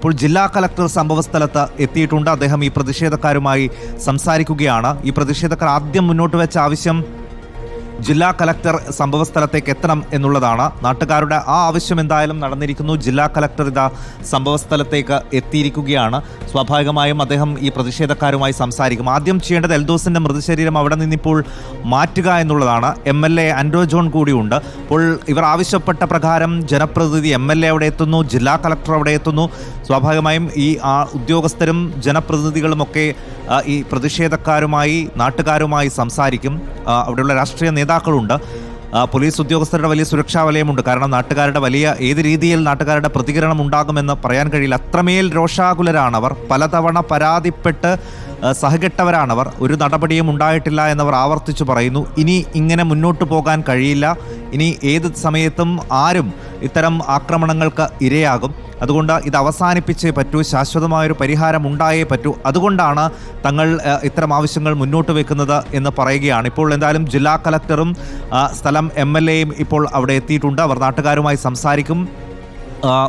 ഇപ്പോൾ ജില്ലാ കലക്ടർ സംഭവസ്ഥലത്ത് എത്തിയിട്ടുണ്ട്. അദ്ദേഹം ഈ പ്രതിഷേധക്കാരുമായി സംസാരിക്കുകയാണ്. ഈ പ്രതിഷേധക്കാർ ആദ്യം മുന്നോട്ട് വെച്ച ആവശ്യം ജില്ലാ കലക്ടർ സംഭവസ്ഥലത്തേക്ക് എത്തണം എന്നുള്ളതാണ് നാട്ടുകാരുടെ ആ ആവശ്യം എന്തായാലും നടന്നിരിക്കുന്നു. ജില്ലാ കലക്ടർ ഇതാ സംഭവസ്ഥലത്തേക്ക് എത്തിയിരിക്കുകയാണ്. സ്വാഭാവികമായും അദ്ദേഹം ഈ പ്രതിഷേധക്കാരുമായി സംസാരിക്കും. ആദ്യം ചെയ്യേണ്ടത് എൽദോസിന്റെ മൃതശരീരം അവിടെ നിന്നിപ്പോൾ മാറ്റുക എന്നുള്ളതാണ്. എം എൽ എ ആൻഡ്രോ ജോൺ കൂടിയുണ്ട്. അപ്പോൾ ഇവർ ആവശ്യപ്പെട്ട പ്രകാരം ജനപ്രതിനിധി എം എൽ എ അവിടെ എത്തുന്നു ജില്ലാ കലക്ടർ അവിടെ എത്തുന്നു. സ്വാഭാവികമായും ഈ ഉദ്യോഗസ്ഥരും ജനപ്രതിനിധികളുമൊക്കെ ഈ പ്രതിഷേധക്കാരുമായി നാട്ടുകാരുമായി സംസാരിക്കും. അവിടെയുള്ള രാഷ്ട്രീയ നേതാക്കളുണ്ട്. പോലീസ് ഉദ്യോഗസ്ഥരുടെ വലിയ സുരക്ഷാ വലയമുണ്ട്. കാരണം നാട്ടുകാരുടെ വലിയ ഏത് രീതിയിൽ നാട്ടുകാരുടെ പ്രതികരണം ഉണ്ടാകുമെന്ന് പറയാൻ കഴിയില്ല. അത്രമേൽ രോഷാകുലരാണവർ. പലതവണ പരാതിപ്പെട്ട് സഹകെട്ടവരാണവർ. ഒരു നടപടിയും ഉണ്ടായിട്ടില്ല എന്നവർ ആവർത്തിച്ചു പറയുന്നു. ഇനി ഇങ്ങനെ മുന്നോട്ട് പോകാൻ കഴിയില്ല. ഇനി ഏത് സമയത്തും ആരും ഇത്തരം ആക്രമണങ്ങൾക്ക് ഇരയാകും. അതുകൊണ്ട് ഇത് അവസാനിപ്പിച്ചേ പറ്റൂ ശാശ്വതമായൊരു പരിഹാരം ഉണ്ടായേ പറ്റൂ. അതുകൊണ്ടാണ് തങ്ങൾ ഇത്തരം ആവശ്യങ്ങൾ മുന്നോട്ട് വെക്കുന്നത് എന്ന് പറയുകയാണ്. ഇപ്പോൾ എന്തായാലും ജില്ലാ കലക്ടറും സ്ഥലം എം എൽ എയും ഇപ്പോൾ അവിടെ എത്തിയിട്ടുണ്ട്. അവർ നാട്ടുകാരുമായി സംസാരിക്കും.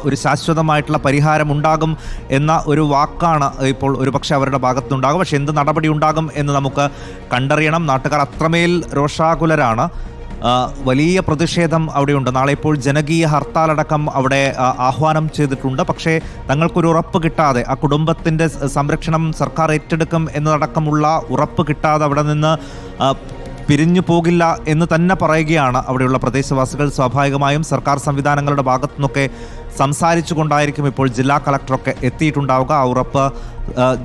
ഒരു ശാശ്വതമായിട്ടുള്ള പരിഹാരം ഉണ്ടാകും എന്ന ഒരു വാക്കാണ് ഇപ്പോൾ ഒരു പക്ഷേ അവരുടെ ഭാഗത്തുനിന്നുണ്ടാകും. പക്ഷേ എന്ത് നടപടി ഉണ്ടാകും എന്ന് നമുക്ക് കണ്ടറിയണം. നാട്ടുകാർ അത്രമേൽ രോഷാകുലരാണ്. വലിയ പ്രതിഷേധം അവിടെയുണ്ട്. നാളെ ഇപ്പോൾ ജനകീയ ഹർത്താലടക്കം അവിടെ ആഹ്വാനം ചെയ്തിട്ടുണ്ട്. പക്ഷേ തങ്ങൾക്കൊരു ഉറപ്പ് കിട്ടാതെ ആ കുടുംബത്തിന്റെ സംരക്ഷണം സർക്കാർ ഏറ്റെടുക്കും എന്നതടക്കമുള്ള ഉറപ്പ് കിട്ടാതെ അവിടെ നിന്ന് പിരിഞ്ഞു പോകില്ല എന്ന് തന്നെ പറയുകയാണ് അവിടെയുള്ള പ്രദേശവാസികൾ. സ്വാഭാവികമായും സർക്കാർ സംവിധാനങ്ങളുടെ ഭാഗത്തു നിന്നൊക്കെ സംസാരിച്ചു കൊണ്ടായിരിക്കും ഇപ്പോൾ ജില്ലാ കളക്ടറൊക്കെ എത്തിയിട്ടുണ്ടാവുക. ആ ഉറപ്പ്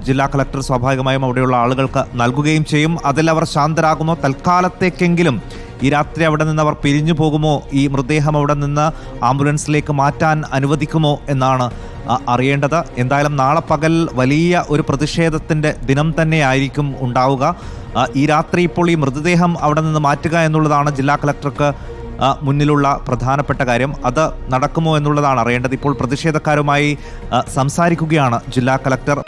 ജില്ലാ കളക്ടർ സ്വാഭാവികമായും അവിടെയുള്ള ആളുകൾക്ക് നൽകുകയും ചെയ്യും. അതിൽ അവർ ശാന്തരാകുമോ തൽക്കാലത്തേക്കെങ്കിലും ഈ രാത്രി അവിടെ നിന്ന് അവർ പിരിഞ്ഞു പോകുമോ? ഈ മൃതദേഹം അവിടെ നിന്ന് ആംബുലൻസിലേക്ക് മാറ്റാൻ അനുവദിക്കുമോ എന്നാണ് അറിയേണ്ടത്. എന്തായാലും നാളെ പകൽ വലിയ ഒരു പ്രതിഷേധത്തിന്റെ ദിനം തന്നെയായിരിക്കും ഉണ്ടാവുക. ഈ രാത്രി ഇപ്പോൾ ഈ മൃതദേഹം അവിടെ നിന്ന് മാറ്റുക എന്നുള്ളതാണ് ജില്ലാ കളക്ടർക്ക് മുന്നിലുള്ള പ്രധാനപ്പെട്ട കാര്യം. അത് നടക്കുമോ എന്നുള്ളതാണ് അറിയേണ്ടത്. ഇപ്പോൾ പ്രതിഷേധക്കാരുമായി സംസാരിക്കുകയാണ് ജില്ലാ കളക്ടർ.